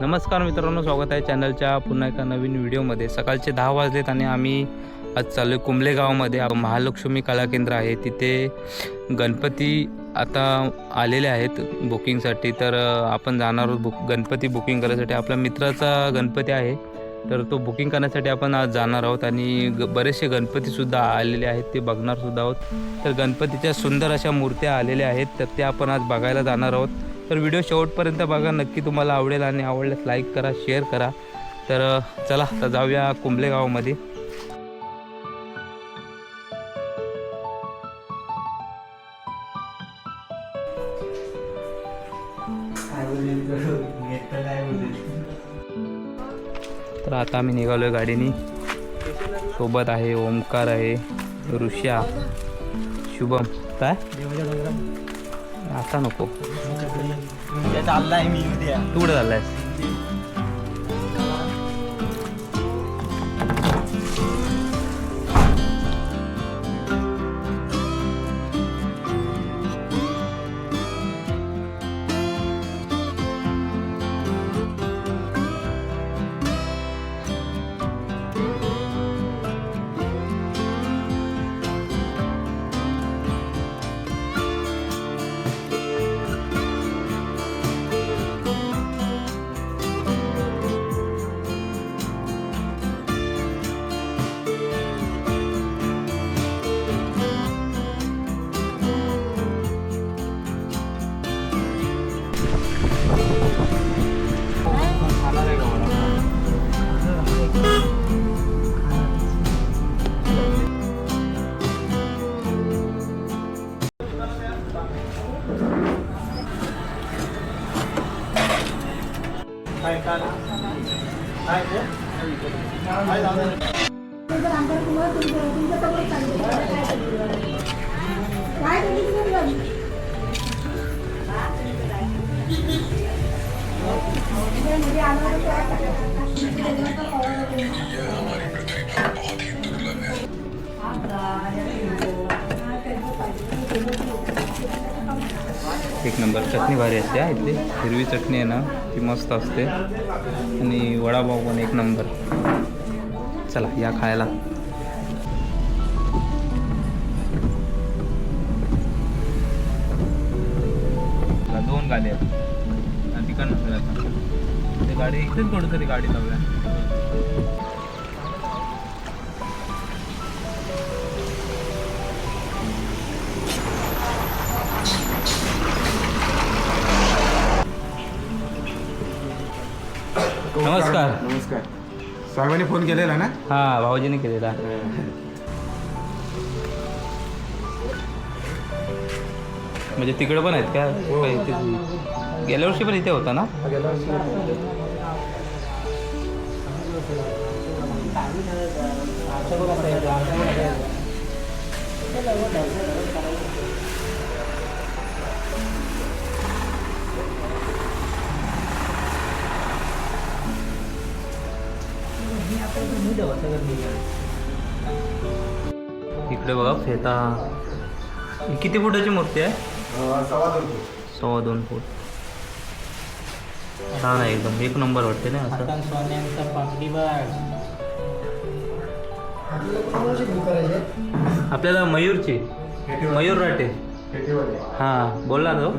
नमस्कार मित्रांनो स्वागत आहे चॅनलच्या पुन्हा एका नवीन व्हिडिओमध्ये. सकाळचे दहा वाजलेत आणि आम्ही आज चालू आहे कुंबले गावामध्ये. महालक्ष्मी कला केंद्र आहे. तिथे गणपती आता आलेले आहेत बुकिंगसाठी. तर आपण जाणार आहोत बुक गणपती बुकिंग करण्यासाठी आपल्या मित्राचा गणपती आहे. तर तो बुकिंग करण्यासाठी आपण आज जाणार आहोत आणि ग बरेचसे गणपतीसुद्धा आलेले आहेत. ते बघणार सुद्धा आहोत. तर गणपतीच्या सुंदर अशा मूर्त्या आलेल्या आहेत. तर त्या आपण आज बघायला जाणार आहोत. तर व्हिडिओ शेवटपर्यंत बघा. नक्की तुम्हाला आवडेल आणि आवडल्यास लाईक करा शेअर करा. तर चला आता जाऊया कुंबलेगावामध्ये. तर आता आम्ही निघालो आहे गाडीने. सोबत आहे ओमकार आहे ऋषा शुभम. काय? आता नको. चाललाय मी उद्या. तू कुठे चाललायस? काय एक नंबर चटणी भारी असते हा इथली. हिरवी चटणी आहे ना ती मस्त असते. आणि वडापाव पण एक नंबर. चला या खायला. दोन गाड्या. आहेत आणि तिकडनं फिरायचं. ते गाडी इकडेच कुठेतरी गाडी लावल्या साहेबांनी फोन केलेला ना? हां भाऊजीने केलेला. म्हणजे तिकडे पण आहेत का? का इथे गेल्या वर्षी पण इथे होता ना? इकडे बघा फेता. ही किती फुटाची मूर्ती आहे? सव्वा दोन फूट. सव्वा दोन फूट छान आहे एकदम. एक नंबर वाटते ना असं. आपल्याला मयूरची. मयूर राटे. हां बोलला तो.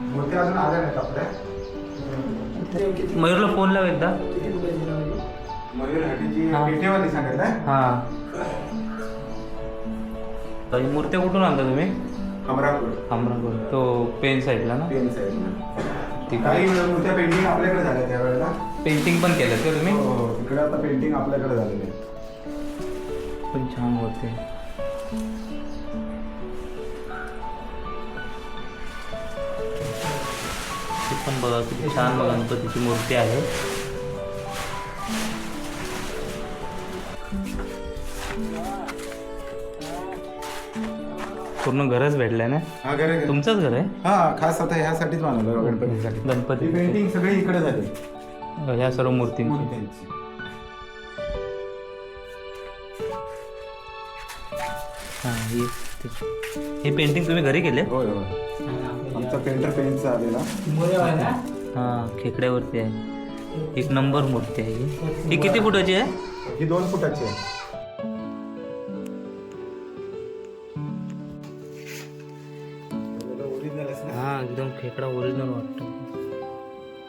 मूर्ती अजून आल्या नाहीत आपल्या. मयूरला फोन लाव एकदा. मयूर हाटीची हा. पेटीवाली सांगितलं हां. तर ही मूर्त्या कुठून आणता तुम्ही? अमरापूर. अमरापूर. तो पेन साईडला ना? पेन साईड तिकडे काही मूर्त्या पेंटिंग आपल्याकडे झाल्या त्यावेळेला पेंटिंग पण केलं का तुम्ही? हो, हो. तिकडे आता पेंटिंग आपल्याकडे झालेली आहे. पण छान मूर्ती आहे. ती पण बघा किती छान गणपतीची मूर्ती आहे. पूर्ण घरच भेटलंय ना? हा घर आहे. तुमचंच घर आहे? हा खास आता ह्यासाठीच बनवलं गणपतीसाठी. गणपती. ही पेंटिंग सगळी इकडे झाली. ह्या सर्व मूर्तींची. मूर्त्यांची हां ही हे पेंटिंग तुम्ही घरी केले? होय होय. आमचा पेंटर आलेला. हां खेकड्यावरती आहे. एक नंबर मूर्ती आहे ही. ही किती फुटाची आहे? ही दोन फुटाची आहे. खेकडा ओरिजिनल वाटतो.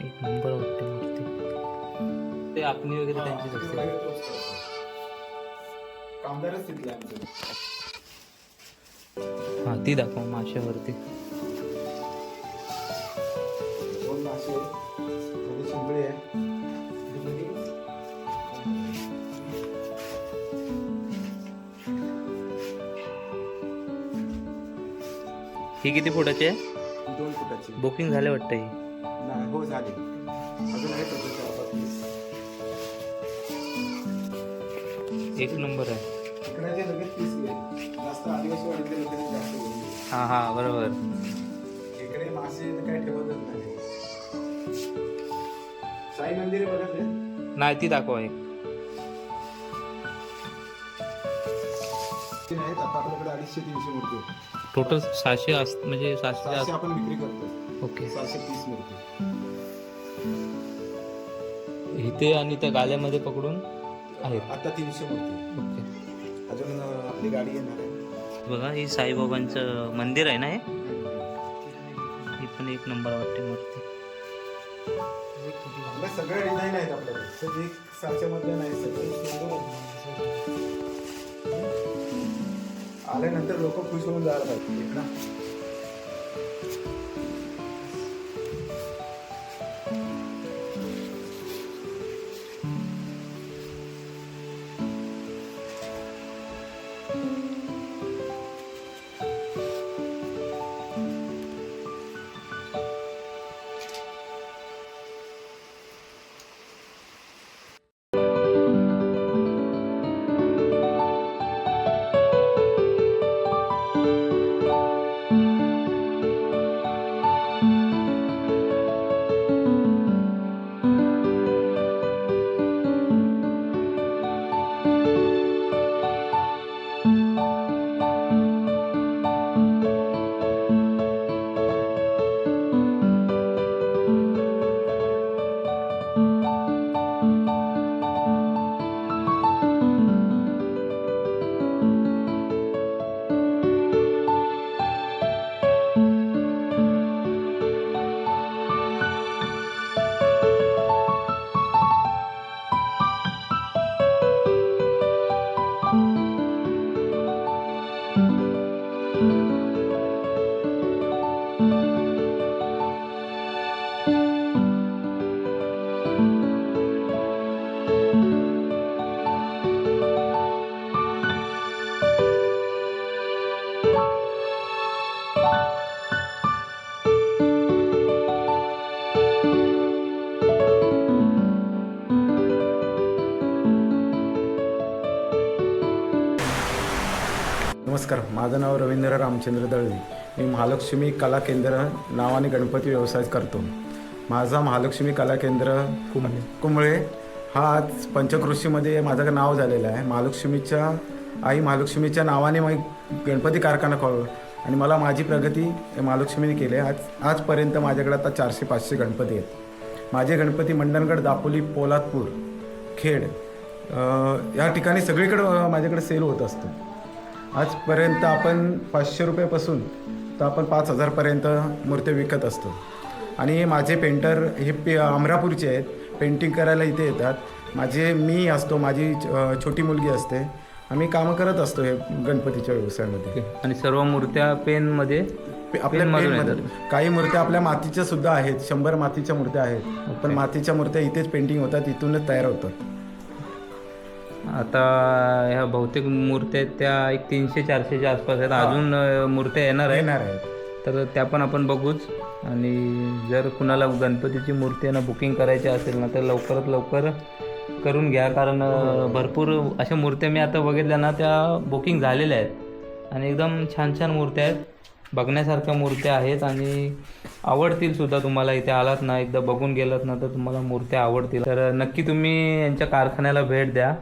एक नंबर वाटते मूर्ती ते आपणी वगैरे त्यांचीच असते. कामदारच तिथले आमचे. हा ती दाखव माशावरती दोन मासे आहे ही किती फुटाची आहे? दोन फुटाची. बुकिंग झाले वाटतं ही नाही हो झाले. अजून आहेत अजून चार पाच piece. एक नंबर आहे. इकडे जे लगेच पीस जास्त आदिवासी वाडीतले लोक जास्त. हा हा बरोबर. इकडे मासे ठेवतच नाही. साई मंदिर आहे बघा ते नाही ती दाखवा एक. ते नाहीत आता आपल्याकडे अडीचशे तीनशे मूर्ती आहेत. टोटल सहाशे अस म्हणजे सहाशे आपण विक्री करतो ओके. सहाशे तीस मूर्ती. इथे आणि त्या गाल्यामध्ये पकडून आहेत. आता तीनशे मूर्ती ओके. अजून अं, आपली गाडी येणार आहे. बघा ही साईबाबांचं मंदिर आहे ना हे? ही पण एक नंबर वाटते मूर्ती. आपल्या सगळ्या डिझाईन आहेत आपल्याकडे. मधले नाही सगळे. आल्यानंतर लोक खुश होऊन जायला पाहिजे ना? नमस्कार. माझं नाव रवींद्र रामचंद्र दळवी. मी महालक्ष्मी कला केंद्र नावाने गणपती व्यवसाय करतो. माझा महालक्ष्मी कला केंद्र कुंबळे कुंबळे हा आज पंचकृषीमध्ये माझं नाव झालेलं आहे. महालक्ष्मीच्या आई महालक्ष्मीच्या नावाने मग गणपती कारखाना खोल आणि मला माझी प्रगती महालक्ष्मीने केली आहे. आज आजपर्यंत माझ्याकडे आता चारशे पाचशे गणपती आहेत. माझे गणपती मंडणगड दापोली पोलादपूर खेड या ठिकाणी सगळीकडे माझ्याकडे सेल होत असतो. आजपर्यंत आपण पाचशे रुपयापासून तर आपण पाच हजारपर्यंत मूर्ती विकत असतो. आणि माझे पेंटर हे पे अमरापूरचे आहेत. पेंटिंग करायला इथे येतात. माझे मी असतो माझी छोटी मुलगी असते. आम्ही कामं करत असतो हे गणपतीच्या व्यवसायामध्ये. आणि सर्व मूर्त्या पेनमध्ये आपल्या पेनमध्ये काही मूर्त्या आपल्या मातीच्या सुद्धा आहेत. शंभर मातीच्या मूर्त्या आहेत. पण मातीच्या मूर्त्या इथेच पेंटिंग होतात इथूनच तयार होतात. आता ह्या बहुतेक मूर्त्या आहेत त्या एक तीनशे चारशेच्या आसपास आहेत. अजून मूर्त्या येणार येणार आहेत. तर त्या पण आपण बघूच. आणि जर कुणाला गणपतीची मूर्ती ना बुकिंग करायची असेल ना तर लवकरात लवकर करून घ्या. कारण भरपूर अशा मूर्त्या मी आता बघितल्या ना त्या बुकिंग झालेल्या आहेत. आणि एकदम छान छान मूर्त्या आहेत. बघण्यासारख्या मूर्त्या आहेत. आणि आवडतील सुद्धा तुम्हाला इथे आलात ना एकदा बघून गेलात ना तर तुम्हाला मूर्त्या आवडतील. तर नक्की तुम्ही यांच्या कारखान्याला भेट द्या.